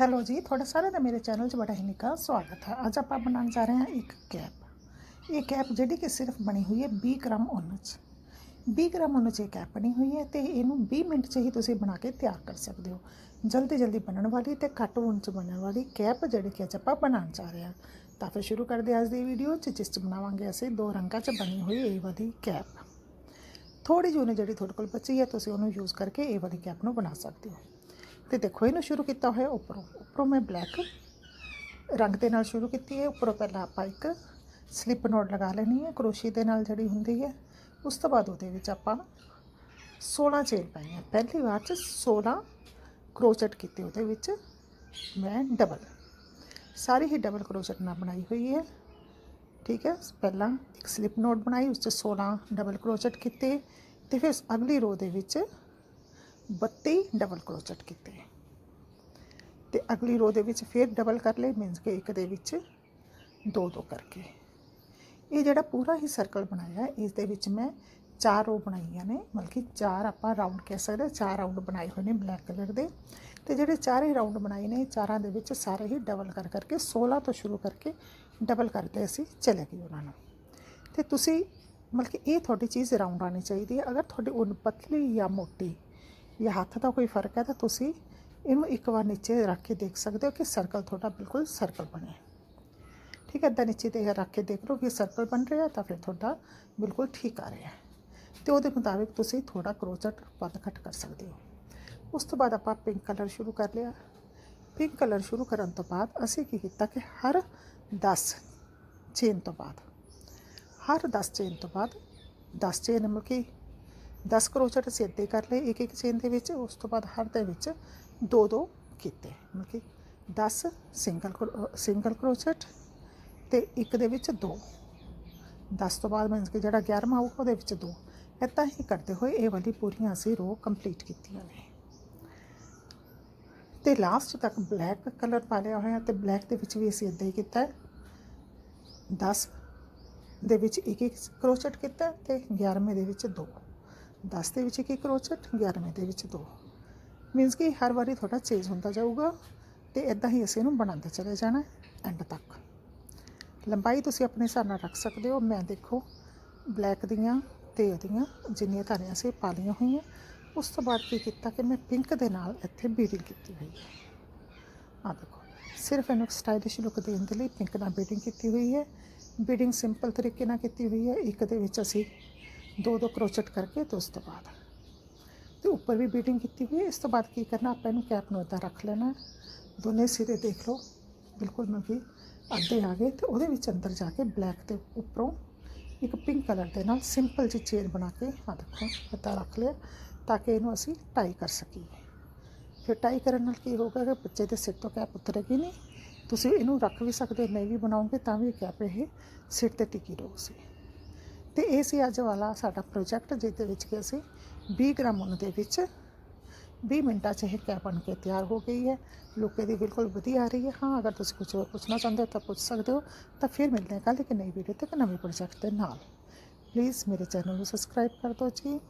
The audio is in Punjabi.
ਹੈਲੋ ਜੀ, ਤੁਹਾਡਾ ਸਾਰਿਆਂ ਦਾ ਮੇਰੇ ਚੈਨਲ 'ਚ ਬੜਾ ਹੀ ਨਿੱਘਾ ਸਵਾਗਤ ਹੈ। ਅੱਜ ਆਪਾਂ ਬਣਾਉਣ ਜਾ ਰਹੇ ਹਾਂ ਇੱਕ ਕੈਪ। ਇਹ ਕੈਪ ਜਿਹੜੀ ਕਿ ਸਿਰਫ ਬਣੀ ਹੋਈ ਹੈ 20 ਗ੍ਰਾਮ ਉੱਨ 'ਚ। 20 ਗ੍ਰਾਮ ਉੱਨ 'ਚ ਇਹ ਕੈਪ ਬਣੀ ਹੋਈ ਹੈ ਤੇ ਇਹਨੂੰ 20 ਮਿੰਟ 'ਚ ਹੀ ਤੁਸੀਂ ਬਣਾ ਕੇ ਤਿਆਰ ਕਰ ਸਕਦੇ ਹੋ। ਜਲਦੀ ਜਲਦੀ ਬਣਨ ਵਾਲੀ ਤੇ ਘੱਟ ਉੱਨ 'ਚ ਬਣਨ ਵਾਲੀ ਕੈਪ ਜਿਹੜੀ ਕਿ ਅੱਜ ਆਪਾਂ ਬਣਾਉਣ ਜਾ ਰਹੇ ਹਾਂ। ਤਾਂ ਫਿਰ ਸ਼ੁਰੂ ਕਰਦੇ ਹਾਂ ਅੱਜ ਦੀ ਵੀਡੀਓ 'ਚ, ਜਿਸ 'ਚ ਬਣਾਵਾਂਗੇ ਅਸੀਂ ਦੋ ਰੰਗਾਂ 'ਚ ਬਣੀ ਹੋਈ ਇਹ ਵਾਲੀ ਕੈਪ। ਥੋੜੀ ਜਿਹੀ ਉਹਨੇ ਜਿਹੜੀ ਤੁਹਾਡੇ ਕੋਲ ਬਚੀ ਹੈ, ਤੁਸੀਂ ਉਹਨੂੰ ਯੂਜ਼ ਕਰਕੇ ਇਹ ਵਾਲੀ ਕੈਪ ਨੂੰ ਬਣਾ ਸਕਦੇ ਹੋ। ਤੇ ਦੇਖੋ, ਇਹਨੂੰ ਸ਼ੁਰੂ ਕੀਤਾ ਹੋਇਆ ਉੱਪਰੋਂ। ਉੱਪਰੋਂ ਮੈਂ ਬਲੈਕ ਰੰਗ ਦੇ ਨਾਲ ਸ਼ੁਰੂ ਕੀਤੀ ਹੈ। ਉੱਪਰੋਂ ਪਹਿਲਾਂ ਆਪਾਂ ਇੱਕ ਸਲਿੱਪ ਨੋਟ ਲਗਾ ਲੈਣੀ ਹੈ। ਕਰੋਸ਼ੀ ਦੇ ਨਾਲ ਜਿਹੜੀ ਹੁੰਦੀ ਹੈ, ਉਸ ਤੋਂ ਬਾਅਦ ਉਹਦੇ ਵਿੱਚ ਆਪਾਂ 16 ਚੇਨ ਪਾਈਆਂ ਪਹਿਲੀ ਵਾਰ ਚ 16 ਕਰੋਚਟ ਕੀਤੇ, ਉਹਦੇ ਵਿੱਚ ਮੈਂ ਡਬਲ ਸਾਰੀ ਹੀ ਡਬਲ ਕਰੋਚਟ ਨਾਲ ਬਣਾਈ ਹੋਈ ਹੈ। ਠੀਕ ਹੈ, ਪਹਿਲਾਂ ਇੱਕ ਸਲਿੱਪ ਨੋਟ ਬਣਾਈ, ਉਸ 'ਚ 16 ਡਬਲ ਕਰੋਚਟ ਕੀਤੇ ਤੇ ਫਿਰ ਅਗਲੀ ਰੋ ਦੇ ਵਿੱਚ 32 ਡਬਲ ਕਰੋਚਟ ਕੀਤੇ ਤੇ ਅਗਲੀ ਰੋ ਦੇ ਵਿੱਚ ਫਿਰ ਡਬਲ ਕਰ ਲਏ ਮੀਨਸ ਕਿ ਇੱਕ ਦੇ ਵਿੱਚ ਦੋ ਦੋ ਕਰਕੇ। ਇਹ ਜਿਹੜਾ ਪੂਰਾ ਹੀ ਸਰਕਲ ਬਣਾਇਆ ਇਸ ਦੇ ਵਿੱਚ ਮੈਂ ਚਾਰ ਰੋ ਬਣਾਈਆਂ ਨੇ, ਮਤਲਬ ਕਿ ਚਾਰ ਆਪਾਂ ਰਾਉਂਡ ਕਹਿ ਸਕਦੇ ਚਾਰ ਰਾਉਂਡ ਬਣਾਏ ਹੋਏ ਨੇ ਬਲੈਕ ਕਲਰ ਦੇ। ਤੇ ਜਿਹੜੇ ਚਾਰੇ ਰਾਉਂਡ ਬਣਾਏ ਨੇ, ਚਾਰਾਂ ਦੇ ਵਿੱਚ ਸਾਰੇ ਹੀ ਡਬਲ ਕਰ ਕਰਕੇ 16 ਤੋਂ ਸ਼ੁਰੂ ਕਰਕੇ ਡਬਲ ਕਰਦੇ ਅਸੀਂ, ਚਲੇ ਗਏ ਉਹਨਾਂ ਨੂੰ। ਤੇ ਤੁਸੀਂ ਮਤਲਬ ਕਿ ਇਹ ਤੁਹਾਡੀ ਚੀਜ਼ ਰਾਉਂਡ ਆਣੀ ਚਾਹੀਦੀ ਹੈ। ਅਗਰ ਤੁਹਾਡੀ ਉਨ ਪਤਲੀ ਜਾਂ ਮੋਟੀ ਜਾਂ ਹੱਥ ਦਾ ਕੋਈ ਫ਼ਰਕ ਹੈ ਤਾਂ ਤੁਸੀਂ ਇਹਨੂੰ ਇੱਕ ਵਾਰ ਨੀਚੇ ਰੱਖ ਕੇ ਦੇਖ ਸਕਦੇ ਹੋ ਕਿ ਸਰਕਲ ਤੁਹਾਡਾ ਬਿਲਕੁਲ ਸਰਕਲ ਬਣਿਆ ਠੀਕ ਹੈ ਇੱਦਾਂ ਨੀਚੇ ਤੇ ਰੱਖ ਕੇ ਦੇਖ ਲਓ ਕਿ ਸਰਕਲ ਬਣ ਰਿਹਾ ਤਾਂ ਫਿਰ ਤੁਹਾਡਾ ਬਿਲਕੁਲ ਠੀਕ ਆ ਰਿਹਾ ਤੇ ਉਹਦੇ ਮੁਤਾਬਿਕ ਤੁਸੀਂ ਥੋੜਾ ਕਰੋਚਟ ਵੱਧ ਘੱਟ ਕਰ ਸਕਦੇ ਹੋ ਉਸ ਤੋਂ ਬਾਅਦ ਆਪਾਂ ਪਿੰਕ ਕਲਰ ਸ਼ੁਰੂ ਕਰ ਲਿਆ ਪਿੰਕ ਕਲਰ ਸ਼ੁਰੂ ਕਰਨ ਤੋਂ ਬਾਅਦ ਅਸੀਂ ਕੀ ਕੀਤਾ ਕਿ ਹਰ 10 ਚੇਨ ਤੋਂ ਬਾਅਦ ਹਰ 10 ਚੇਨ ਤੋਂ ਬਾਅਦ 10 ਚੇਨ ਮਤਲਬ ਕਿ 10 ਕਰੋਚਟ ਅਸੀਂ ਅੱਧੇ ਕਰ ਲਏ ਇੱਕ ਇੱਕ ਚੇਨ ਦੇ ਵਿੱਚ, ਉਸ ਤੋਂ ਬਾਅਦ ਹਰ ਦੇ ਵਿੱਚ ਦੋ ਦੋ ਕੀਤੇ। ਮਤਲਬ ਕਿ 10 ਸਿੰਗਲ ਸਿੰਗਲ ਕਰੋਚਟ ਤੇ ਇੱਕ ਦੇ ਵਿੱਚ ਦੋ। 10 ਤੋਂ ਬਾਅਦ ਮੀਨਸ ਕਿ ਜਿਹੜਾ 11ਵਾਂ ਆਊਗਾ, ਉਹਦੇ ਵਿੱਚ ਦੋ। ਇੱਦਾਂ ਹੀ ਕਰਦੇ ਹੋਏ ਇਹ ਵਾਲੀ ਪੂਰੀਆਂ ਅਸੀਂ ਰੋ ਕੰਪਲੀਟ ਕੀਤੀਆਂ ਨੇ। ਤੇ ਲਾਸਟ ਤੱਕ ਬਲੈਕ ਕਲਰ ਪਾ ਲਿਆ ਹੋਇਆ ਤੇ ਬਲੈਕ ਦੇ ਵਿੱਚ ਵੀ ਅਸੀਂ ਇਦਾਂ ਹੀ ਕੀਤਾ ਹੈ। 10 ਦੇ ਵਿੱਚ ਇੱਕ ਇੱਕ ਕਰੋਚਟ ਕੀਤਾ ਤੇ 11ਵੇਂ ਦੇ ਵਿੱਚ ਦੋ। 10 ਦੇ ਵਿੱਚ ਇੱਕ ਇੱਕ ਕਰੋਚਟ 11ਵੇਂ ਦੇ ਵਿੱਚ ਦੋ ਮੀਨਸ ਕਿ ਹਰ ਵਾਰੀ ਤੁਹਾਡਾ ਚੇਂਜ ਹੁੰਦਾ ਜਾਊਗਾ ਤੇ ਇਦਾਂ ਹੀ ਅਸੀਂ ਇਹਨੂੰ ਬਣਾਉਂਦੇ ਚਲੇ ਜਾਣਾ ਐਂਡ ਤੱਕ ਲੰਬਾਈ ਤੁਸੀਂ ਆਪਣੇ ਹਿਸਾਬ ਨਾਲ ਰੱਖ ਸਕਦੇ ਹੋ ਮੈਂ ਦੇਖੋ ਬਲੈਕ ਦੀਆਂ ਤੇ ਉਹਦੀਆਂ ਜਿੰਨੀਆਂ ਧਾਰੀਆਂ ਸੀ ਪਾ ਲਈਆਂ ਹੋਈਆਂ ਉਸ ਤੋਂ ਬਾਅਦ ਕੀ ਕੀਤਾ ਕਿ ਮੈਂ ਪਿੰਕ ਦੇ ਨਾਲ ਇੱਥੇ ਬੀਡਿੰਗ ਕੀਤੀ ਹੋਈ ਹੈ ਆ ਦੇਖੋ ਸਿਰਫ ਇਹਨੂੰ ਸਟਾਈਲਿਸ਼ ਲੁੱਕ ਦੇਣ ਦੇ ਲਈ ਪਿੰਕ ਨਾਲ ਬੀਡਿੰਗ ਕੀਤੀ ਹੋਈ ਹੈ ਬੀਡਿੰਗ ਸਿੰਪਲ ਤਰੀਕੇ ਨਾਲ ਕੀਤੀ ਹੋਈ ਹੈ ਇੱਕ ਦੇ ਵਿੱਚ ਅਸੀਂ ਦੋ ਦੋ ਕਰੋਚਟ ਕਰਕੇ ਤੇ ਉਸ ਤੋਂ ਬਾਅਦ। ਤੇ ਉੱਪਰ ਵੀ ਬੀਟਿੰਗ ਕੀਤੀ ਹੋਈ ਹੈ। ਇਸ ਤੋਂ ਬਾਅਦ ਕੀ ਕਰਨਾ? ਆਪਾਂ ਇਹਨੂੰ ਕੈਪ ਨੂੰ ਇੱਦਾਂ ਰੱਖ ਲੈਣਾ। ਦੋਨੇ ਸਿਰੇ ਦੇਖ ਲਓ। ਬਿਲਕੁਲ ਮੈਂ ਵੀ ਅੱਧੇ ਆ ਗਏ ਤੇ ਉਹਦੇ ਵਿੱਚ ਅੰਦਰ ਜਾ ਕੇ ਬਲੈਕ ਦੇ ਉੱਪਰੋਂ ਇੱਕ ਪਿੰਕ ਕਲਰ ਦੇ ਨਾਲ ਸਿੰਪਲ ਜਿਹੀ ਚੇਨ ਬਣਾ ਕੇ ਆ ਦੇਖੋ ਇੱਦਾਂ ਰੱਖ ਲਿਆ ਤਾਂ ਕਿ ਇਹਨੂੰ ਅਸੀਂ ਟਾਈ ਕਰ ਸਕੀਏ। ਫਿਰ ਟਾਈ ਕਰਨ ਨਾਲ ਕੀ ਹੋਗਾ ਕਿ ਬੱਚੇ ਦੇ ਸਿਰ ਤੋਂ ਕੈਪ ਉਤਰੇਗੀ ਨਹੀਂ। ਤੁਸੀਂ ਇਹਨੂੰ ਰੱਖ ਵੀ ਸਕਦੇ ਹੋ, ਨਹੀਂ ਵੀ ਬਣਾਓਗੇ ਤਾਂ ਵੀ ਕੈਪ ਇਹ ਸਿਰ ਤੇ ਟਿਕੀ ਰਹੂਗੀ। ਤੇ ਇਹ ਸੀ ਅੱਜ ਵਾਲਾ ਸਾਡਾ ਪ੍ਰੋਜੈਕਟ ਜਿਹਦੇ ਵਿੱਚ ਕਿ ਅਸੀਂ 20 ਗ੍ਰਾਮ ਉੱਨ ਦੇ ਵਿੱਚ 20 ਮਿੰਟਾਂ 'ਚ ਇਹ ਕੈਪ ਬਣ ਕੇ ਤਿਆਰ ਹੋ ਗਈ ਹੈ। ਲੁੱਕ ਦੀ ਬਿਲਕੁਲ ਵਧੀਆ ਆ ਰਹੀ ਹੈ। ਹਾਂ, ਅਗਰ ਤੁਸੀਂ ਕੁਝ ਹੋਰ ਪੁੱਛਣਾ ਚਾਹੁੰਦੇ ਹੋ ਤਾਂ ਪੁੱਛ ਸਕਦੇ ਹੋ, ਤਾਂ ਫਿਰ ਮਿਲਦੇ ਹਾਂ ਕੱਲ੍ਹ ਇੱਕ ਨਈ ਵੀਡੀਓ ਤੇ ਇੱਕ ਨਵੇਂ ਪ੍ਰੋਜੈਕਟ ਦੇ ਨਾਲ। ਪਲੀਜ਼ ਮੇਰੇ ਚੈਨਲ ਨੂੰ ਸਬਸਕ੍ਰਾਈਬ ਕਰ ਦਿਓ ਜੀ।